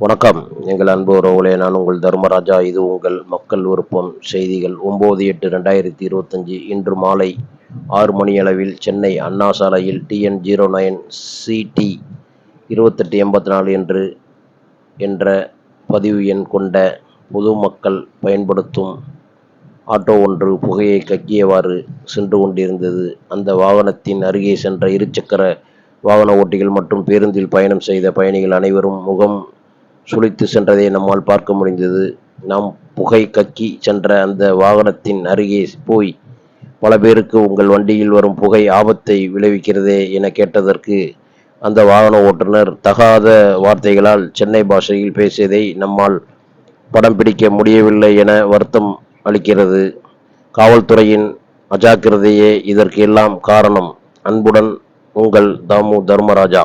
வணக்கம். எங்கள் அன்பு உறவுகளே நான் உங்கள் தர்மராஜா. இது உங்கள் மக்கள் விருப்பம் செய்திகள் ஒம்பது எட்டு ரெண்டாயிரத்தி இருபத்தஞ்சி இன்று மாலை ஆறு மணி அளவில் சென்னை அண்ணா சாலையில் டிஎன் ஜீரோ நைன் சிடி இருபத்தெட்டு எண்பத்தி நாலு என்று என்ற பதிவு எண் கொண்ட பொதுமக்கள் பயன்படுத்தும் ஆட்டோ ஒன்று புகையை கக்கியவாறு சென்று கொண்டிருந்தது. அந்த வாகனத்தின் அருகே சென்ற இருசக்கர வாகன ஓட்டிகள் மற்றும் பேருந்தில் பயணம் செய்த பயணிகள் அனைவரும் முகம் சுழித்து சென்றதை நம்மால் பார்க்க முடிந்தது. நாம் புகை கக்கி சென்ற அந்த வாகனத்தின் அருகே போய் பல பேருக்கு உங்கள் வண்டியில் வரும் புகை ஆபத்தை விளைவிக்கிறதே என கேட்டதற்கு அந்த வாகன ஓட்டுநர் தகாத வார்த்தைகளால் சென்னை பாஷையில் பேசியதை நம்மால் படம் பிடிக்க முடியவில்லை என வருத்தம் அளிக்கிறது. காவல்துறையின் அஜாக்கிரதையே இதற்கு எல்லாம் காரணம். அன்புடன் உங்கள் தாமு தர்மராஜா.